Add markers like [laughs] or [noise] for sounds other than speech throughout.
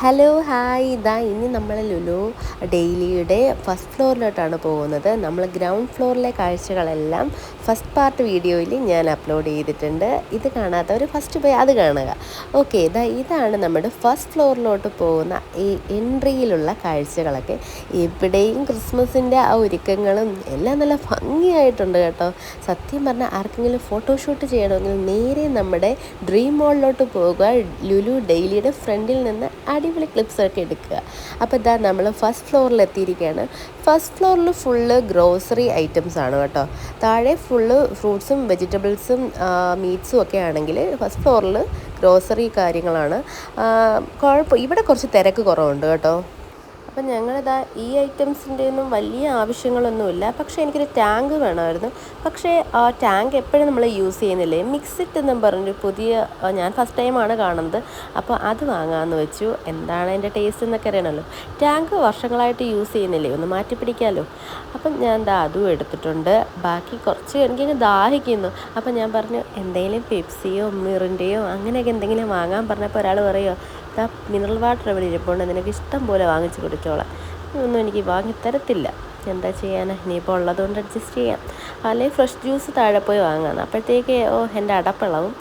Hello hi ഇതാ ഇനി നമ്മൾ ലുലു ഡെയിലിയുടെ ഫസ്റ്റ് ഫ്ലോറിലോട്ടാണ് പോകുന്നത്. നമ്മൾ ഗ്രൗണ്ട് ഫ്ലോറിലെ കാഴ്ചകളെല്ലാം ഫസ്റ്റ് പാർട്ട് വീഡിയോയിൽ ഞാൻ അപ്ലോഡ് ചെയ്തിട്ടുണ്ട്. ഇത് കാണാത്തവർ ഫസ്റ്റ് പോയി അത് കാണുക. ഓക്കെ ഇതാ ഇതാണ് നമ്മുടെ ഫസ്റ്റ് ഫ്ലോറിലോട്ട് പോകുന്ന ഈ എൻട്രിയിലുള്ള കാഴ്ചകളൊക്കെ. എവിടെയും ക്രിസ്മസിന്റെ ആ ഒരുക്കങ്ങളും എല്ലാം നല്ല ഭംഗിയായിട്ടുണ്ട് കേട്ടോ. സത്യം പറഞ്ഞാൽ ആർക്കെങ്കിലും ഫോട്ടോഷൂട്ട് ചെയ്യണമെങ്കിൽ നേരെ നമ്മുടെ ഡ്രീം മോളിലോട്ട് പോകുക. ലുലു ഡെയിലിയുടെ ഫ്രണ്ടിൽ നിന്ന് അടിപൊളി ക്ലിപ്സൊക്കെ എടുക്കുക. അപ്പോൾ ഇതാ നമ്മൾ ഫസ്റ്റ് ഫ്ലോറിൽ എത്തിയിരിക്കുകയാണ്. ഫസ്റ്റ് ഫ്ലോറിൽ ഫുള്ള് ഗ്രോസറി ഐറ്റംസ് ആണ് കേട്ടോ. താഴെ ഫുള്ള് ഫ്രൂട്ട്സും വെജിറ്റബിൾസും മീറ്റ്സും ഒക്കെ ആണെങ്കിൽ ഫസ്റ്റ് ഫ്ലോറിൽ ഗ്രോസറി കാര്യങ്ങളാണ്. കുഴപ്പം ഇവിടെ കുറച്ച് തിരക്ക് കുറവുണ്ട് കേട്ടോ. അപ്പം ഞങ്ങളിതാ ഈ ഐറ്റംസിന്റെ ഒന്നും വലിയ ആവശ്യങ്ങളൊന്നുമില്ല. പക്ഷേ എനിക്കൊരു ടാങ്ക് വേണമായിരുന്നു. പക്ഷേ ആ ടാങ്ക് എപ്പോഴും നമ്മൾ യൂസ് ചെയ്യുന്നില്ലേ? മിക്സിറ്റ് എന്നും പറഞ്ഞൊരു പുതിയ ഞാൻ ഫസ്റ്റ് ടൈമാണ് കാണുന്നത്. അപ്പോൾ അത് വാങ്ങാമെന്ന് വെച്ചു. എന്താണ് അതിന്റെ ടേസ്റ്റ് എന്നൊക്കെ അറിയണമല്ലോ. ടാങ്ക് വർഷങ്ങളായിട്ട് യൂസ് ചെയ്യുന്നില്ലേ? ഒന്ന് മാറ്റി പിടിക്കാമല്ലോ അപ്പം ഞാൻ എന്താ അതും എടുത്തിട്ടുണ്ട്. ബാക്കി കുറച്ച് എനിക്കങ്ങ് ദാഹിക്കുന്നു. അപ്പം ഞാൻ പറഞ്ഞു എന്തെങ്കിലും പെപ്സിയോ മിറിന്റെയോ അങ്ങനെയൊക്കെ എന്തെങ്കിലും വാങ്ങാൻ പറഞ്ഞപ്പോൾ ഒരാൾ പറയുമോ മിനറൽ വാട്ടർ ഇവിടെ ഇരിപ്പുണ്ട്. നിനക്ക് ഇഷ്ടം പോലെ വാങ്ങിച്ച് കുടിച്ചോളാം. ഒന്നും എനിക്ക് വാങ്ങി തരത്തില്ല എന്താ ചെയ്യാനാ? ഇനിയിപ്പോൾ ഉള്ളതുകൊണ്ട് അഡ്ജസ്റ്റ് ചെയ്യാം. അല്ലെങ്കിൽ ഫ്രഷ് ജ്യൂസ് താഴെ പോയി വാങ്ങാം അപ്പോഴത്തേക്ക് ഓ എന്റെ അടപ്പിളവും.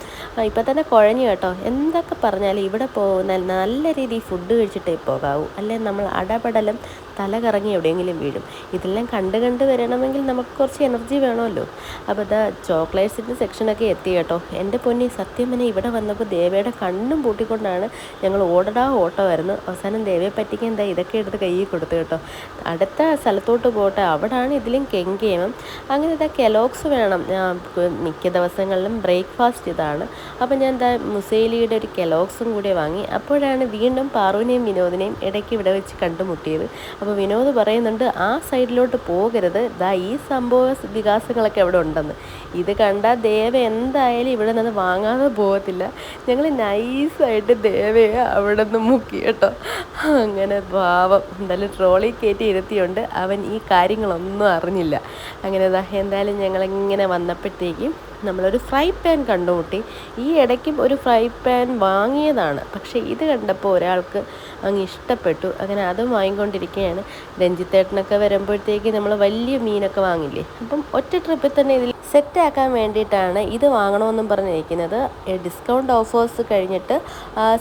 ഇപ്പം തന്നെ കുഴഞ്ഞു കേട്ടോ. എന്തൊക്കെ പറഞ്ഞാലും ഇവിടെ പോകുന്ന നല്ല രീതിയിൽ ഫുഡ് കഴിച്ചിട്ടേ പോകാവൂ. അല്ലെങ്കിൽ നമ്മൾ അടപടലം തല കറങ്ങി എവിടെയെങ്കിലും വീഴും. ഇതെല്ലാം കണ്ട് കണ്ട് വരണമെങ്കിൽ നമുക്ക് കുറച്ച് എനർജി വേണമല്ലോ. അപ്പോൾ ഇതാ ചോക്ലേറ്റ്സിന്റെ സെക്ഷനൊക്കെ എത്തി കേട്ടോ. എന്റെ പൊന്നി സത്യം ഇവിടെ വന്നപ്പോൾ ദേവയുടെ കണ്ണും പൂട്ടിക്കൊണ്ടാണ് ഞങ്ങൾ ഓടടാ ഓട്ടമായിരുന്നു അവസാനം ദേവയെ പറ്റിക്കാൻ എന്താ ഇതൊക്കെ എടുത്ത് കയ്യിൽ കൊടുത്തു കേട്ടോ. അടുത്ത സ്ഥലത്തോട്ട് പോട്ടെ. അവിടാണ് ഇതിലും കെങ്കേമം. അങ്ങനെ ഇതാ കെലോക്സ് വേണം. മിക്ക ദിവസങ്ങളിലും ബ്രേക്ക്ഫാസ്റ്റ് ഇതാണ്. അപ്പോൾ ഞാൻ എന്താ മുസേലിയുടെ ഒരു കെലോക്സും കൂടെ വാങ്ങി. അപ്പോഴാണ് വീണ്ടും പാറുവിനെയും വിനോദിനെയും ഇടയ്ക്ക് ഇവിടെ വെച്ച് കണ്ടുമുട്ടിയത്. അപ്പോൾ വിനോദ് പറയുന്നുണ്ട് ആ സൈഡിലോട്ട് പോകരുത്. ദാ ഈ സംഭവ വികാസങ്ങളൊക്കെ അവിടെ ഉണ്ടെന്ന്. ഇത് കണ്ടാൽ ദേവ എന്തായാലും ഇവിടെ നിന്ന് വാങ്ങാതെ പോകത്തില്ല. ഞങ്ങൾ നൈസായിട്ട് ദേവയെ അവിടെ നിന്ന് മുക്കി കേട്ടോ. അങ്ങനെ പാവം. എന്തായാലും ട്രോളി കയറ്റി ഇരുത്തിയുണ്ട് അവൻ ഈ കാര്യങ്ങളൊന്നും അറിഞ്ഞില്ല. അങ്ങനെ എന്തായാലും ഞങ്ങളിങ്ങനെ വന്നപ്പോഴത്തേക്കും നമ്മളൊരു ഫ്രൈ പാൻ കണ്ടുമുട്ടി. ഈ ഇടയ്ക്കും ഒരു ഫ്രൈ പാൻ വാങ്ങിയതാണ്. പക്ഷേ ഇത് കണ്ടപ്പോൾ ഒരാൾക്ക് അങ്ങ് ഇഷ്ടപ്പെട്ടു. അങ്ങനെ അതും വാങ്ങിക്കൊണ്ടിരിക്കുകയാണ്. രഞ്ജിത്തേട്ടനൊക്കെ വരുമ്പോഴത്തേക്ക് നമ്മൾ വലിയ മീനൊക്കെ വാങ്ങില്ലേ? അപ്പം ഒറ്റ ട്രിപ്പിൽ തന്നെ ഇതിൽ സെറ്റാക്കാൻ വേണ്ടിയിട്ടാണ് ഇത് വാങ്ങണമെന്നും പറഞ്ഞിരിക്കുന്നത് ഡിസ്കൗണ്ട് ഓഫേഴ്സ് കഴിഞ്ഞിട്ട്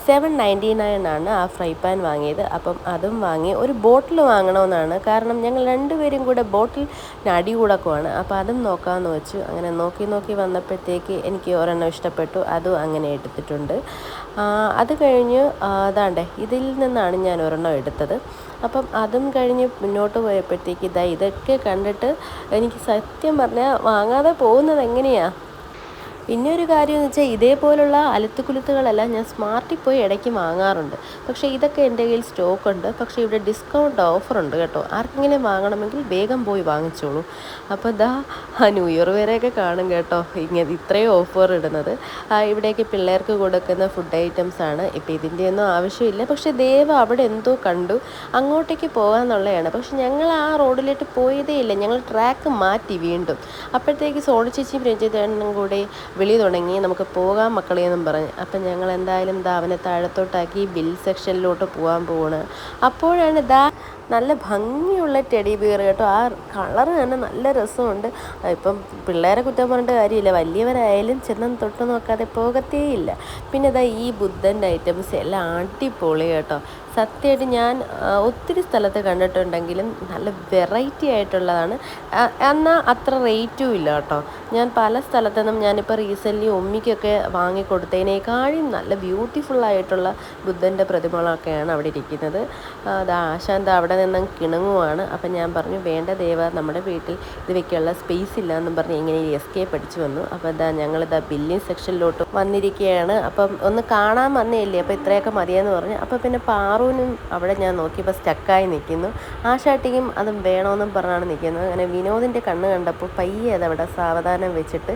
സെവൻ നയന്റി നയൻ ആണ് ആ ഫ്രൈ പാൻ വാങ്ങിയത്. അപ്പം അതും വാങ്ങി ഒരു ബോട്ടിൽ വാങ്ങണമെന്നാണ്. കാരണം ഞങ്ങൾ രണ്ടുപേരും കൂടെ ബോട്ടിൽ അടി കൂടക്കുവാണ്. അപ്പോൾ അതും നോക്കാമെന്ന് വെച്ചു. അങ്ങനെ നോക്കി നോക്കി വന്നപ്പോഴത്തേക്ക് എനിക്ക് ഒരെണ്ണം ഇഷ്ടപ്പെട്ടു. അതും അങ്ങനെ എടുത്തിട്ടുണ്ട്. അത് കഴിഞ്ഞ് അതാണ്ടേ ഇതിൽ നിന്നാണ് ഞാൻ ഒരെണ്ണം എടുത്തത്. അപ്പം അതും കഴിഞ്ഞ് മുന്നോട്ട് പോയപ്പോഴത്തേക്ക് ഇതാ ഇതൊക്കെ കണ്ടിട്ട് എനിക്ക് സത്യം പറഞ്ഞാൽ വാങ്ങാതെ പോകുന്നത് എങ്ങനെയാണ് പിന്നെ ഒരു കാര്യം എന്ന് വെച്ചാൽ ഇതേപോലുള്ള അലുത്തുകുലുത്തുകളെല്ലാം ഞാൻ സ്മാർട്ടിൽ പോയി ഇടയ്ക്ക് വാങ്ങാറുണ്ട്. പക്ഷേ ഇതൊക്കെ എന്റെ കയ്യിൽ സ്റ്റോക്ക് ഉണ്ട് പക്ഷേ ഇവിടെ ഡിസ്കൗണ്ട് ഓഫർ ഉണ്ട് കേട്ടോ. ആർക്കെങ്കിലും വാങ്ങണമെങ്കിൽ വേഗം പോയി വാങ്ങിച്ചോളൂ. അപ്പോൾ ദാ ആ ന്യൂ ഇയർ വരെയൊക്കെ കാണും കേട്ടോ. ഇങ്ങനെ ഇത്രയും ഓഫർ ഇടുന്നത്. ഇവിടേക്ക് പിള്ളേർക്ക് കൊടുക്കുന്ന ഫുഡ് ഐറ്റംസ് ആണ്. ഇപ്പം ഇതിന്റെ ഒന്നും ആവശ്യമില്ല. പക്ഷേ ദേവ അവിടെ എന്തോ കണ്ടു. അങ്ങോട്ടേക്ക് പോകാമെന്നുള്ളതാണ് പക്ഷെ ഞങ്ങൾ ആ റോഡിലോട്ട് പോയതേ ഇല്ല. ഞങ്ങൾ ട്രാക്ക് മാറ്റി വീണ്ടും. അപ്പോഴത്തേക്ക് സോണി ചേച്ചിയും രഞ്ജിതേണ്ണനും കൂടി വിളി തുടങ്ങി നമുക്ക് പോകാം മക്കളെ എന്നും പറഞ്ഞ്. അപ്പം ഞങ്ങൾ എന്തായാലും ദാ അവനെ താഴത്തോട്ടാക്കി ബിൽ സെക്ഷനിലോട്ട് പോകാൻ പോവാണ്. അപ്പോഴാണ് ദാ നല്ല ഭംഗിയുള്ള ടെഡി ബിയർ കേട്ടോ. ആ കളർ തന്നെ നല്ല രസമുണ്ട്. ഇപ്പം പിള്ളേരെ കുറ്റം പറഞ്ഞിട്ട് കാര്യമില്ല. വലിയവരായാലും ചെന്ന് തൊട്ട് നോക്കാതെ പോകത്തേയില്ല. പിന്നെ ഇതാ ഈ ബുദ്ധന്റെ ഐറ്റംസ് എല്ലാം അടിപൊളി കേട്ടോ. സത്യമായിട്ട് ഞാൻ ഒത്തിരി സ്ഥലത്ത് കണ്ടിട്ടുണ്ടെങ്കിലും നല്ല വെറൈറ്റി ആയിട്ടുള്ളതാണ്. എന്നാൽ അത്ര റേറ്റും ഇല്ല കേട്ടോ. ഞാൻ പല സ്ഥലത്തു നിന്നും ഞാനിപ്പോൾ റീസെന്റ്ലി ഉമ്മിക്കൊക്കെ വാങ്ങിക്കൊടുത്തതിനേക്കാളും നല്ല ബ്യൂട്ടിഫുൾ ആയിട്ടുള്ള ബുദ്ധന്റെ പ്രതിമകളൊക്കെയാണ് അവിടെ ഇരിക്കുന്നത്. അത് ആശാന്ത അവിടെ നിന്നും കിണങ്ങുവാണ്. അപ്പം ഞാൻ പറഞ്ഞു വേണ്ട ദേവ നമ്മുടെ വീട്ടിൽ ഇത് വെക്കാനുള്ള സ്പേസ് ഇല്ല എന്നും പറഞ്ഞ് ഇങ്ങനെ എസ്കേപ്പ് അടിച്ചു വന്നു. അപ്പോൾ ഇതാ ഞങ്ങളിതാ ബില്ലിംഗ് സെക്ഷനിലോട്ട് വന്നിരിക്കുകയാണ്. അപ്പം ഒന്ന് കാണാൻ വന്നേയില്ലേ? അപ്പോൾ ഇത്രയൊക്കെ മതിയെന്ന് പറഞ്ഞു. അപ്പോൾ പിന്നെ പാറുവിനും അവിടെ ഞാൻ നോക്കിയപ്പോൾ സ്റ്റക്കായി നിൽക്കുന്നു. ആ ആശാട്ടിക്കും അതും വേണമെന്നും പറഞ്ഞാണ് നിൽക്കുന്നത്. അങ്ങനെ വിനോദിന്റെ കണ്ണ് കണ്ടപ്പോൾ പയ്യെ അതവിടെ സാവധാനം വെച്ചിട്ട്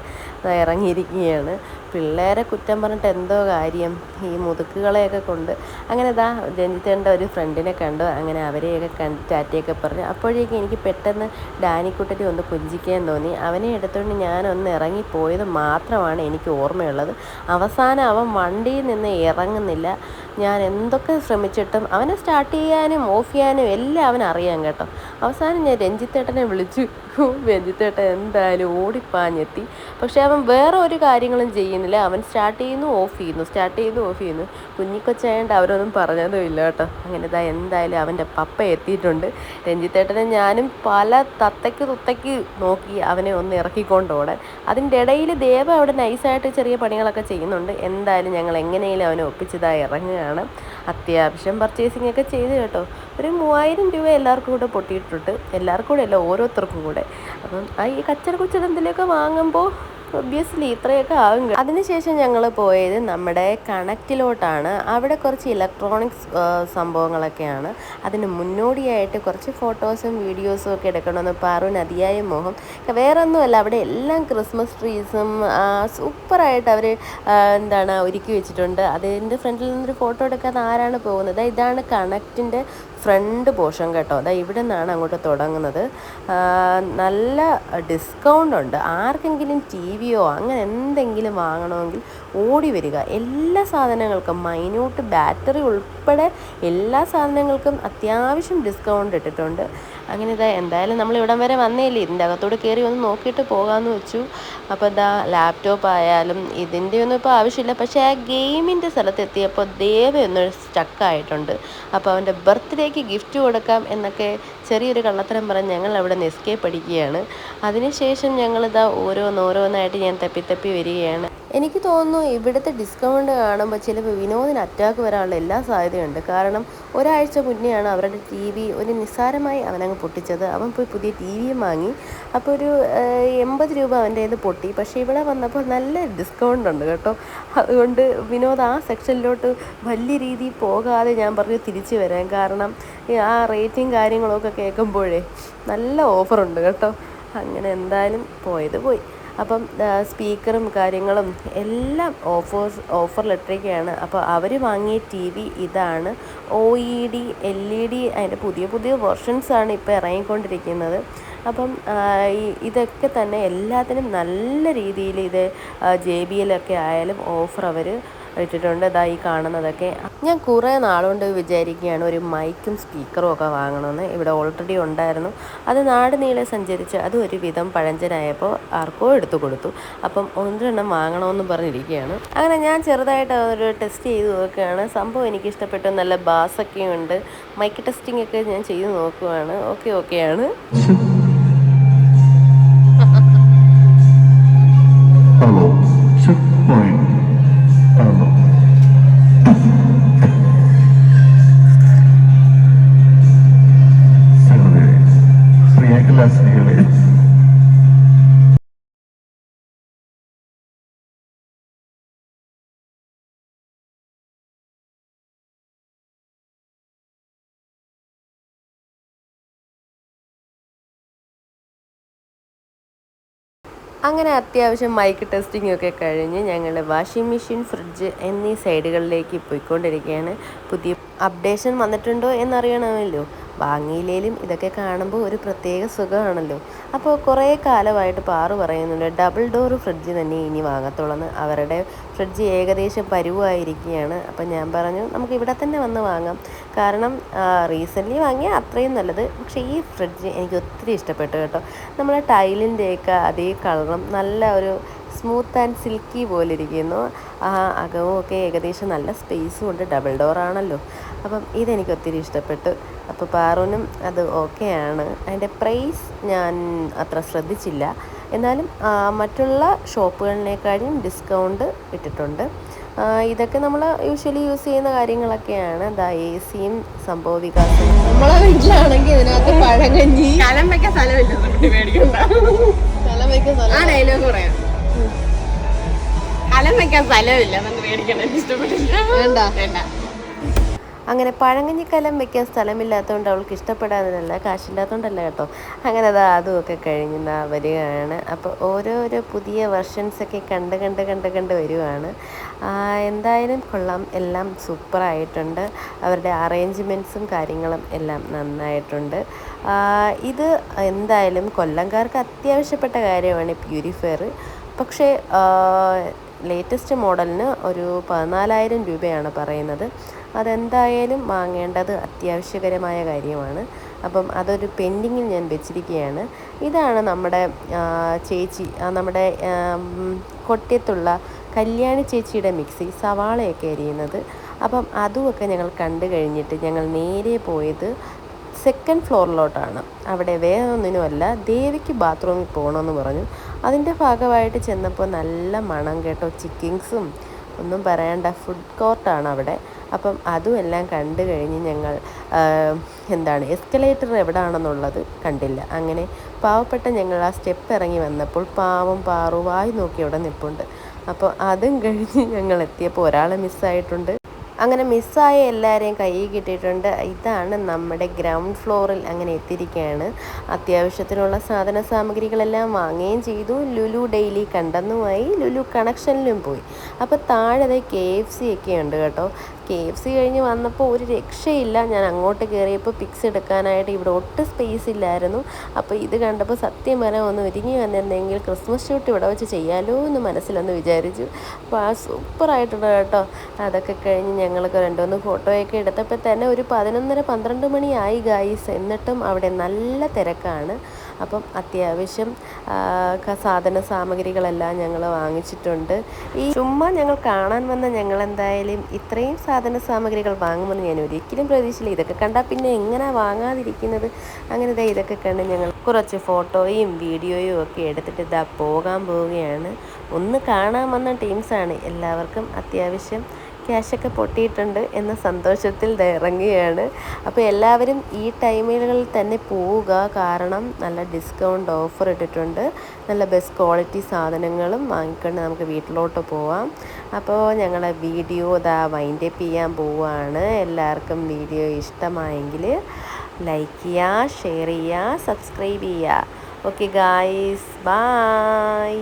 ഇറങ്ങിയിരിക്കുകയാണ്. പിള്ളേരെ കുറ്റം പറഞ്ഞിട്ട് എന്തോ കാര്യം? ഈ മുതുക്കുകളെയൊക്കെ കൊണ്ട്. അങ്ങനെ ഇതാ രഞ്ജിത്തേന്റെ ഒരു ഫ്രണ്ടിനെ കണ്ടു. അങ്ങനെ അവരെയൊക്കെ കണ്ട് ടാറ്റയൊക്കെ പറഞ്ഞു. അപ്പോഴേക്കും എനിക്ക് പെട്ടെന്ന് ഡാനിക്കുട്ടനെ ഒന്ന് പുഞ്ചിക്കാൻ തോന്നി. അവനെ എടുത്തുകൊണ്ട് ഞാനൊന്ന് ഇറങ്ങിപ്പോയത് മാത്രമാണ് എനിക്ക് ഓർമ്മയുള്ളത്. അവസാനം അവൻ വണ്ടിയിൽ നിന്ന് ഇറങ്ങുന്നില്ല. ഞാൻ എന്തൊക്കെ ശ്രമിച്ചിട്ടും അവനെ സ്റ്റാർട്ട് ചെയ്യാനും ഓഫ് ചെയ്യാനും എല്ലാം അവൻ അറിയാം കേട്ടോ. അവസാനം ഞാൻ രഞ്ജിത്തേട്ടനെ വിളിച്ചു. രഞ്ജിത്തേട്ടൻ എന്തായാലും ഓടിപ്പാഞ്ഞെത്തി. പക്ഷേ അവൻ വേറെ ഒരു കാര്യങ്ങളും ചെയ്യുന്നില്ല. അവൻ സ്റ്റാർട്ട് ചെയ്യുന്നു ഓഫ് ചെയ്യുന്നു സ്റ്റാർട്ട് ചെയ്യുന്നു ഓഫ് ചെയ്യുന്നു. കുഞ്ഞിക്കൊച്ചായതുകൊണ്ട് അവരൊന്നും പറഞ്ഞതും ഇല്ല കേട്ടോ. അങ്ങനെ ഇതാ എന്തായാലും അവന്റെ പപ്പ എത്തിയിട്ടുണ്ട്. രഞ്ജിത്തേട്ടനെ ഞാനും പല തത്തയ്ക്ക് തുത്തയ്ക്ക് നോക്കി അവനെ ഒന്ന് ഇറക്കിക്കൊണ്ട് ഓടാൻ അതിന്റെ ഇടയിൽ ദേവ അവിടെ നൈസായിട്ട് ചെറിയ പണികളൊക്കെ ചെയ്യുന്നുണ്ട്. എന്തായാലും ഞങ്ങൾ എങ്ങനെയും അവനെ ഒപ്പിച്ചതായി ഇറങ്ങുകയാണ്. അത്യാവശ്യം പർച്ചേസിംഗ് ഒക്കെ ചെയ്ത് കേട്ടോ. ഒരു മൂവായിരം രൂപ എല്ലാവർക്കും കൂടെ പൊട്ടിയിട്ടുണ്ട്. എല്ലാവർക്കും കൂടെ അല്ല ഓരോരുത്തർക്കും കൂടെ. അപ്പം ആ ഈ കച്ചറ കുച്ചറ എന്തെങ്കിലുമൊക്കെ വാങ്ങുമ്പോൾ ഒബ്വിയസ്ലി ഇത്രയൊക്കെ ആകും അതിനുശേഷം ഞങ്ങൾ പോയത് നമ്മുടെ കണക്റ്റിലോട്ടാണ്. അവിടെ കുറച്ച് ഇലക്ട്രോണിക്സ് സംഭവങ്ങളൊക്കെയാണ്. അതിന് മുന്നോടിയായിട്ട് കുറച്ച് ഫോട്ടോസും വീഡിയോസും ഒക്കെ എടുക്കണമെന്ന് പാറുവിന് അതിയായ മോഹം. വേറൊന്നുമല്ല അവിടെ എല്ലാം ക്രിസ്മസ് ട്രീസും സൂപ്പറായിട്ട് അവർ എന്താണ് ഒരുക്കി വെച്ചിട്ടുണ്ട്. അതിന്റെ ഫ്രണ്ടിൽ നിന്നൊരു ഫോട്ടോ എടുക്കാൻ ആരാണ് പോകുന്നത്? ഇതാണ് കണക്റ്റിന്റെ ഫ്രണ്ട് പോർഷൻ കേട്ടോ. അതാ ഇവിടെ നിന്നാണ് അങ്ങോട്ട് തുടങ്ങുന്നത്. നല്ല ഡിസ്കൗണ്ട് ഉണ്ട്. ആർക്കെങ്കിലും ടി വിയോ അങ്ങനെ എന്തെങ്കിലും വാങ്ങണമെങ്കിൽ ഓടി വരിക. എല്ലാ സാധനങ്ങൾക്കും മൈന്യൂട്ട് ബാറ്ററി ഉൾപ്പെടെ എല്ലാ സാധനങ്ങൾക്കും അത്യാവശ്യം ഡിസ്കൗണ്ട് ഇട്ടിട്ടുണ്ട്. അങ്ങനെ ഇതാ എന്തായാലും നമ്മൾ ഇവിടം വരെ വന്നേയില്ലേ. ഇതിന്റെ അകത്തോട് കയറി ഒന്ന് നോക്കിയിട്ട് പോകാമെന്ന് വെച്ചു. അപ്പോൾ ഇതാ ലാപ്ടോപ്പ് ആയാലും ഇതിന്റെ ഒന്നും ഇപ്പോൾ ആവശ്യമില്ല. പക്ഷേ ആ ഗെയിമിന്റെ സ്ഥലത്തെത്തിയപ്പോൾ ദേവയൊന്ന് സ്റ്റക്കായിട്ടുണ്ട് അപ്പോൾ അവന്റെ ബർത്ത്ഡേക്ക് ഗിഫ്റ്റ് കൊടുക്കാം എന്നൊക്കെ ചെറിയൊരു കള്ളത്തരം പറഞ്ഞ് ഞങ്ങൾ അവിടെ നിന്ന് എസ്കേപ്പ് അടിക്കുകയാണ് അതിനുശേഷം ഞങ്ങളിതാ ഓരോന്നോരോന്നായിട്ട് ഞാൻ തപ്പിത്തപ്പി തപ്പി വരികയാണ്. എനിക്ക് തോന്നുന്നു ഇവിടുത്തെ ഡിസ്കൗണ്ട് കാണുമ്പോൾ ചിലപ്പോൾ വിനോദിന് അറ്റാക്ക് വരാനുള്ള എല്ലാ സാധ്യതയുണ്ട്. കാരണം ഒരാഴ്ച മുന്നെയാണ് അവരുടെ ടി വി ഒരു നിസ്സാരമായി അവനങ്ങ് പൊട്ടിച്ചത്. അവൻ പോയി പുതിയ ടി വിയും വാങ്ങി. അപ്പോൾ ഒരു എൺപത് രൂപ അവന്റെ കയ്യിൽ പൊട്ടി. പക്ഷേ ഇവിടെ വന്നപ്പോൾ നല്ല ഡിസ്കൗണ്ട് ഉണ്ട് കേട്ടോ. അതുകൊണ്ട് വിനോദ് ആ സെക്ഷനിലോട്ട് വലിയ രീതിയിൽ പോകാതെ ഞാൻ പറഞ്ഞു തിരിച്ചു വരാം. കാരണം ആ റേറ്റിംഗ് കാര്യങ്ങളൊക്കെ കേൾക്കുമ്പോഴേ നല്ല ഓഫറുണ്ട് കേട്ടോ. അങ്ങനെ എന്തായാലും പോയത് പോയി. അപ്പം സ്പീക്കറും കാര്യങ്ങളും എല്ലാം ഓഫേഴ്സ് ഓഫറിലിട്ടിരിക്കുകയാണ് അപ്പോൾ അവർ വാങ്ങിയ ടി വി ഇതാണ്. O E D L E D അതിന്റെ പുതിയ പുതിയ വെർഷൻസാണ് ഇപ്പോൾ ഇറങ്ങിക്കൊണ്ടിരിക്കുന്നത്. അപ്പം ഇതൊക്കെ തന്നെ എല്ലാത്തിനും നല്ല രീതിയിൽ ഇത് ജെ ബി എല്ലൊക്കെ ആയാലും ഓഫർ അവർ ഇട്ടിട്ടുണ്ട്. ഇതാ ഈ കാണുന്നതൊക്കെ. ഞാൻ കുറേ നാളുകൊണ്ട് വിചാരിക്കുകയാണ് ഒരു മൈക്കും സ്പീക്കറും ഒക്കെ വാങ്ങണമെന്ന്. ഇവിടെ ഓൾറെഡി ഉണ്ടായിരുന്നു. അത് നാട് നീളെ സഞ്ചരിച്ച് അത് ഒരുവിധം പഴഞ്ചനായപ്പോൾ ആർക്കോ എടുത്തു കൊടുത്തു. അപ്പം ഒന്നെണ്ണം വാങ്ങണമെന്ന് പറഞ്ഞിരിക്കുകയാണ്. അങ്ങനെ ഞാൻ ചെറുതായിട്ട് ഒരു ടെസ്റ്റ് ചെയ്ത് നോക്കുകയാണ്. സംഭവം എനിക്ക് ഇഷ്ടപ്പെട്ടു നല്ല ബാസൊക്കെ ഉണ്ട്. മൈക്ക് ടെസ്റ്റിംഗ് ഒക്കെ ഞാൻ ചെയ്ത് നോക്കുവാണ്. ഓക്കെ ഓക്കെയാണ് [laughs] അങ്ങനെ അത്യാവശ്യം മൈക്ക് ടെസ്റ്റിംഗ് ഒക്കെ കഴിഞ്ഞ് ഞങ്ങൾ വാഷിംഗ് മെഷീൻ ഫ്രിഡ്ജ് എന്നീ സൈഡുകളിലേക്ക് പോയിക്കൊണ്ടിരിക്കുകയാണ്. പുതിയ അപ്ഡേഷൻ വന്നിട്ടുണ്ടോ എന്നറിയണമല്ലോ. വാങ്ങിയില്ലേലും ഇതൊക്കെ കാണുമ്പോൾ ഒരു പ്രത്യേക സുഖമാണല്ലോ. അപ്പോൾ കുറേ കാലമായിട്ട് പാറു പറയുന്നുണ്ട് ഡബിൾ ഡോർ ഫ്രിഡ്ജ് തന്നെ ഇനി വാങ്ങത്തുള്ളെന്ന് അവരുടെ ഫ്രിഡ്ജ് ഏകദേശം പരുവായിരിക്കുകയാണ്. അപ്പോൾ ഞാൻ പറഞ്ഞു നമുക്ക് ഇവിടെ തന്നെ വന്ന് വാങ്ങാം. കാരണം റീസെന്റ്ലി വാങ്ങിയ അത്രയും നല്ലത്. പക്ഷേ ഈ ഫ്രിഡ്ജ് എനിക്ക് ഒത്തിരി ഇഷ്ടപ്പെട്ടു കേട്ടോ. നമ്മളെ ടൈലിന്റെയൊക്കെ അതേ കളറും നല്ല ഒരു സ്മൂത്ത് ആൻഡ് സിൽക്കി പോലെ ഇരിക്കുന്നു. ആ അകവും ഒക്കെ ഏകദേശം നല്ല സ്പേസും ഉണ്ട്. ഡബിൾ ഡോറാണല്ലോ അപ്പം ഇതെനിക്ക് ഒത്തിരി ഇഷ്ടപ്പെട്ടു. അപ്പോൾ പാറൂനും അത് ഓക്കെയാണ് അതിന്റെ പ്രൈസ് ഞാൻ അത്ര ശ്രദ്ധിച്ചില്ല. എന്നാലും മറ്റുള്ള ഷോപ്പുകളിനേക്കാളും ഡിസ്കൗണ്ട് ഇട്ടിട്ടുണ്ട്. ഇതൊക്കെ നമ്മൾ യൂഷ്വലി യൂസ് ചെയ്യുന്ന കാര്യങ്ങളൊക്കെയാണ്. ദാ എ സിയും സംഭവ വികാസവും. നമ്മളെ വീട്ടിലാണെങ്കിൽ ഇതിനകത്ത് പഴങ്കഞ്ഞി. കലം വെക്കാൻ സ്ഥലമില്ല. വെക്കാൻ സ്ഥലം ഡയലോഗ് പറയാം. കലം വെക്കാൻ സ്ഥലമില്ല. നമുക്ക് മേടിക്കണം ഇഷ്ടപ്പെട്ടില്ല. വേണ്ട. വേണ്ട. അങ്ങനെ പഴങ്കഞ്ഞിക്കലം വെക്കാൻ സ്ഥലമില്ലാത്തതുകൊണ്ട് അവൾക്ക് ഇഷ്ടപ്പെടാതിനല്ല കാശില്ലാത്തതുകൊണ്ടല്ല കേട്ടോ. അങ്ങനെ അത് അതുമൊക്കെ കഴിഞ്ഞ് വരികയാണ്. അപ്പോൾ ഓരോരോ പുതിയ വെർഷൻസൊക്കെ കണ്ട് കണ്ട് കണ്ട് കണ്ട് വരുവാണ്. എന്തായാലും കൊള്ളാം. എല്ലാം സൂപ്പറായിട്ടുണ്ട്. അവരുടെ അറേഞ്ച്മെന്റ്സും കാര്യങ്ങളും എല്ലാം നന്നായിട്ടുണ്ട്. ഇത് എന്തായാലും കൊല്ലംകാർക്ക് അത്യാവശ്യപ്പെട്ട കാര്യമാണ് പ്യൂരിഫയർ പക്ഷേ ലേറ്റസ്റ്റ് മോഡലിന് ഒരു പതിനാലായിരം രൂപയാണ് പറയുന്നത്. അതെന്തായാലും വാങ്ങേണ്ടത് അത്യാവശ്യകരമായ കാര്യമാണ്. അപ്പം അതൊരു പെൻഡിങ്ങിൽ ഞാൻ വെച്ചിരിക്കുകയാണ്. ഇതാണ് നമ്മുടെ ചേച്ചി നമ്മുടെ കൊട്ടിയത്തുള്ള കല്യാണി ചേച്ചിയുടെ മിക്സി സവാളയൊക്കെ അരിയുന്നത്. അപ്പം അതുമൊക്കെ ഞങ്ങൾ കണ്ടു കഴിഞ്ഞിട്ട് ഞങ്ങൾ നേരെ പോയത് സെക്കൻഡ് ഫ്ലോറിലോട്ടാണ്. അവിടെ വേറെ ഒന്നിനുമല്ല ദേവിക്ക് ബാത്റൂമിൽ പോകണമെന്ന് പറഞ്ഞു. അതിന്റെ ഭാഗമായിട്ട് ചെന്നപ്പോൾ നല്ല മണം കേട്ടോ ചിക്കിങ്സും ഒന്നും പറയണ്ട ഫുഡ് കോർട്ടാണ് അവിടെ. അപ്പം അതും എല്ലാം കണ്ടു കഴിഞ്ഞ് ഞങ്ങൾ എന്താണ് എസ്കലേറ്റർ എവിടെയാണെന്നുള്ളത് കണ്ടില്ല. അങ്ങനെ പാവപ്പെട്ട ഞങ്ങൾ ആ സ്റ്റെപ്പ് ഇറങ്ങി വന്നപ്പോൾ പാവം പാറുവായി നോക്കി അവിടെ നിൽപ്പുണ്ട് അപ്പോൾ അതും കഴിഞ്ഞ് ഞങ്ങൾ എത്തിയപ്പോൾ ഒരാളെ മിസ്സായിട്ടുണ്ട് അങ്ങനെ മിസ്സായ എല്ലാവരെയും കൈ കിട്ടിയിട്ടുണ്ട്. ഇതാണ് നമ്മുടെ ഗ്രൗണ്ട് ഫ്ലോറിൽ അങ്ങനെ എത്തിയിരിക്കുകയാണ് അത്യാവശ്യത്തിനുള്ള സാധന സാമഗ്രികളെല്ലാം വാങ്ങുകയും ചെയ്തു. ലുലു ഡെയിലി കണ്ടെന്നുമായി ലുലു കണക്ഷനിലും പോയി. അപ്പോൾ താഴെ കെ എഫ് സി ഒക്കെ ഉണ്ട് കേട്ടോ. കെ എഫ് സി കഴിഞ്ഞ് വന്നപ്പോൾ ഒരു രക്ഷയില്ല. ഞാൻ അങ്ങോട്ട് കയറിയപ്പോൾ പിക്സ് എടുക്കാനായിട്ട് ഇവിടെ ഒട്ടും സ്പേസ് ഇല്ലായിരുന്നു. അപ്പോൾ ഇത് കണ്ടപ്പോൾ സത്യം പറയാൻ ഒന്ന് ഒരുങ്ങി വന്നിരുന്നെങ്കിൽ ക്രിസ്മസ് ഷൂട്ട് ഇവിടെ വെച്ച് ചെയ്യാലോ എന്ന് മനസ്സിലൊന്ന് വിചാരിച്ചു. അപ്പോൾ ആ സൂപ്പറായിട്ടുണ്ട് കേട്ടോ. അതൊക്കെ കഴിഞ്ഞ് ഞങ്ങൾക്ക് രണ്ടുമൂന്ന് ഫോട്ടോയൊക്കെ എടുത്തപ്പോൾ തന്നെ ഒരു പതിനൊന്നര പന്ത്രണ്ട് മണിയായി ഗായ്സ് എന്നിട്ടും അവിടെ നല്ല തിരക്കാണ്. അപ്പം അത്യാവശ്യം സാധന സാമഗ്രികളെല്ലാം ഞങ്ങൾ വാങ്ങിച്ചിട്ടുണ്ട്. ഈ ചുമ്മാ ഞങ്ങൾ കാണാൻ വന്ന ഞങ്ങൾ എന്തായാലും ഇത്രയും സാധന സാമഗ്രികൾ വാങ്ങുമെന്ന് ഞാൻ ഒരിക്കലും പ്രതീക്ഷിച്ചില്ല. ഇതൊക്കെ കണ്ടാൽ പിന്നെ എങ്ങനെ വാങ്ങാതിരിക്കുന്നത്? അങ്ങനെ ഇതാ ഇതൊക്കെ കണ്ട് ഞങ്ങൾ കുറച്ച് ഫോട്ടോയും വീഡിയോയും ഒക്കെ എടുത്തിട്ട് ഇതാ പോകാൻ പോവുകയാണ്. ഒന്ന് കാണാൻ വന്ന ടീംസാണ് എല്ലാവർക്കും അത്യാവശ്യം ക്യാഷൊക്കെ പൊട്ടിയിട്ടുണ്ട് എന്ന സന്തോഷത്തിൽ ഇറങ്ങുകയാണ്. അപ്പോൾ എല്ലാവരും ഈ ടൈമുകളിൽ തന്നെ പോവുക. കാരണം നല്ല ഡിസ്കൗണ്ട് ഓഫർ ഇട്ടിട്ടുണ്ട്. നല്ല ബെസ്റ്റ് ക്വാളിറ്റി സാധനങ്ങളും വാങ്ങിക്കൊണ്ട് നമുക്ക് വീട്ടിലോട്ട് പോവാം. അപ്പോൾ ഞങ്ങളെ വീഡിയോ ഇതാ വൈൻഡപ്പ് ചെയ്യാൻ പോവുകയാണ്. എല്ലാവർക്കും വീഡിയോ ഇഷ്ടമായെങ്കിൽ ലൈക്ക് ചെയ്യുക ഷെയർ ചെയ്യുക സബ്സ്ക്രൈബ് ചെയ്യുക. Okay guys bye